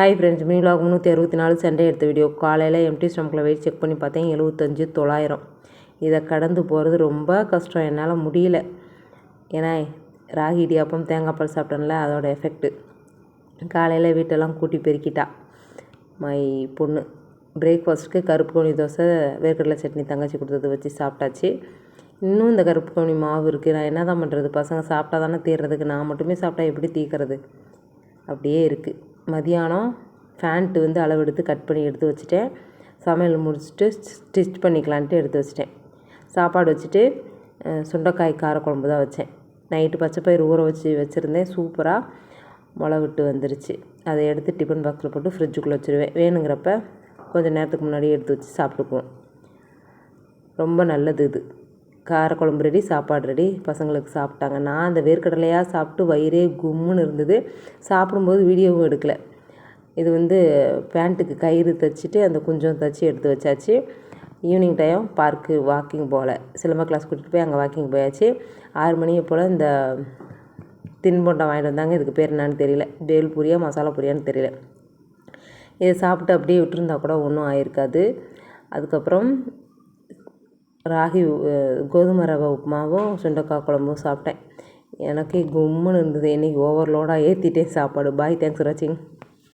Hi friends மீலாக் முந்நூற்றி அறுபத்தி நாலு சண்டே எடுத்த வீடியோ காலையில் எம்டி ஸ்டம்கில் வெயிட் செக் பண்ணி பார்த்தேன் எழுபத்தஞ்சு தொள்ளாயிரம். இதை கடந்து போகிறது ரொம்ப கஷ்டம் என்னால் முடியல. ஏன்னா ராகி இடியாப்பம் தேங்காய் பால் சாப்பிட்டேன்ல அதோட எஃபெக்ட்டு காலையில் வீட்டெல்லாம் கூட்டி பெருக்கிட்டா மை பொண்ணு. பிரேக்ஃபாஸ்ட்டுக்கு கருப்பு கோணி தோசை வேர்க்கடலை சட்னி தங்கச்சி கொடுத்தது வச்சு சாப்பிட்டாச்சு. இன்னும் இந்த கருப்பு கோணி மாவு இருக்குது நான் என்ன தான் பண்ணுறது பசங்க சாப்பிட்டா தானே தீர்றதுக்கு நான் மட்டுமே சாப்பிட்டா எப்படி தீர்க்கறது? அப்படியே இருக்குது மதியானம் ஃபேண்ட்டு வந்து அளவெடுத்து கட் பண்ணி எடுத்து வச்சுட்டேன். சமையல் முடிச்சுட்டு ஸ்டிச் பண்ணிக்கலான்ட்டு எடுத்து வச்சிட்டேன். சாப்பாடு வச்சுட்டு சுண்டைக்காய் காரக்குழம்பு தான் வச்சேன். நைட்டு பச்சைப்பயிறு ஊற வச்சு வச்சுருந்தேன். சூப்பராக முளை விட்டு வந்துருச்சு. அதை எடுத்து டிஃபன் பாக்ஸில் போட்டு ஃப்ரிட்ஜுக்குள்ளே வச்சுருவேன். வேணுங்கிறப்ப கொஞ்சம் நேரத்துக்கு முன்னாடி எடுத்து வச்சு சாப்பிட்டுக்குவோம். ரொம்ப நல்லது இது. காரக்குழம்பு ரெடி சாப்பாடு ரெடி பசங்களுக்கு சாப்பிட்டாங்க. நான் அந்த வேர்க்கடலையாக சாப்பிட்டு வயிறே கும்முன்னு இருந்தது. சாப்பிடும்போது வீடியோவும் எடுக்கல. இது வந்து பேண்ட்டுக்கு கயிறு தைச்சிட்டு அந்த குஞ்சம் தைச்சி எடுத்து வச்சாச்சு. ஈவினிங் டைம் பார்க்கு வாக்கிங் போகல சிலம்ப கிளாஸ் கூட்டிகிட்டு போய் அங்கே வாக்கிங் போயாச்சு. ஆறு மணியை போல் இந்த தின்பண்டம் வாங்கிட்டு வந்தாங்க. இதுக்கு பேர் என்னான்னு தெரியல. பேல் பூரியா மசாலா பூரியான்னு தெரியல. இதை சாப்பிட்டு அப்படியே விட்டுருந்தா கூட ஒன்றும் ஆயிருக்காது. அதுக்கப்புறம் ராகி கோதுமை ரவை உப்புமாவும் சுண்டக்காய் குழம்பும் சாப்பிட்டேன். எனக்கே கும்முன்னு இருந்தது. இன்றைக்கி ஓவர்லோடாக ஏற்றிட்டேன் சாப்பாடு. பாய் தேங்க்ஸ் ஃபார் வாட்சிங்